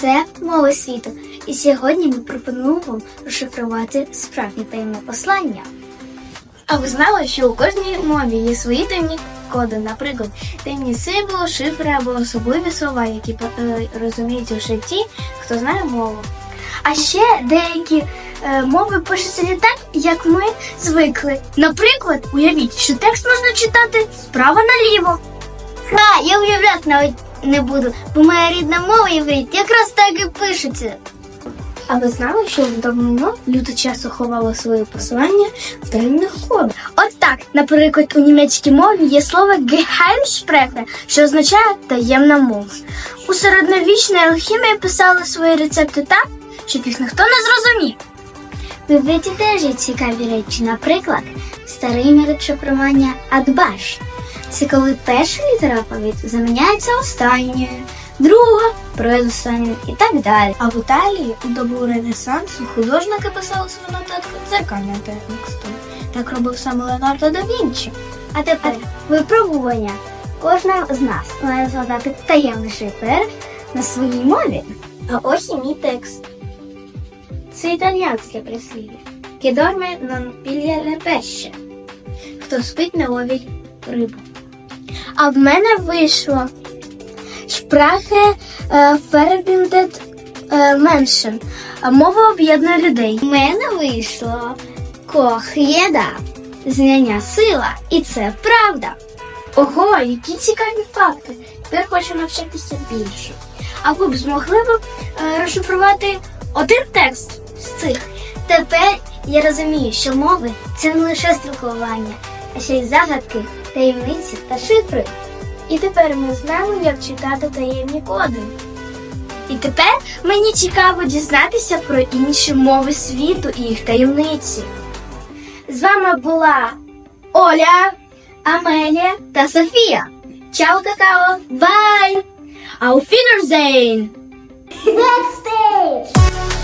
Це мови світу. І сьогодні ми пропонуємо вам розшифрувати справжнє таємне послання. А ви знали, що у кожній мові є свої таємні коди, наприклад, таємні символи, шифри або особливі слова, які е, розуміють лише ті, хто знає мову. А ще деякі е, мови пишуться не так, як ми звикли. Наприклад, уявіть, що текст можна читати справа наліво. Ха, я уявляти навіть не буду, бо моя рідна мова єврит якраз так і пишеться. А ви знали, що в давнину люди часто ховали свої посилання в таємних кодах? От так, наприклад, у німецькій мові є слово Geheimsprache, що означає таємна мова. У середньовічній алхімії писали свої рецепти так, щоб їх ніхто не зрозумів. В теж є цікаві речі, наприклад, старий метод шифрування Адбаш. Це коли перша літера алфавіту заміняється останньою, друга передостанньою і так далі. А в Італії у добу Ренесансу художники писали свою нотатку дзеркальним текстом. Так робив саме Леонардо да Вінчі. А тепер випробування. Кожна з нас має згадати таємний шифр на своїй мові. А ось і мій текст. Це італіянське прислів'я. Кідорме non piglia le pesce. Хто спить, не ловить рибу. А в мене вийшло Шпрахе Фербіндет Меншен. Мова об'єднує людей. У мене вийшло Кох'єда. Знання сила. І це правда. Ого, які цікаві факти. Тепер хочу навчатися більше. А ви б змогли б е, розшифрувати один текст з цих? Тепер я розумію, що мови це не лише спілкування, а ще й загадки, таємниці та шифри. І тепер ми знаємо, як читати таємні коди. І тепер мені цікаво дізнатися про інші мови світу і їх таємниці. З вами була Оля, Амелія та Софія. Чао, какао! Бай! Auf Wiedersehen! Next!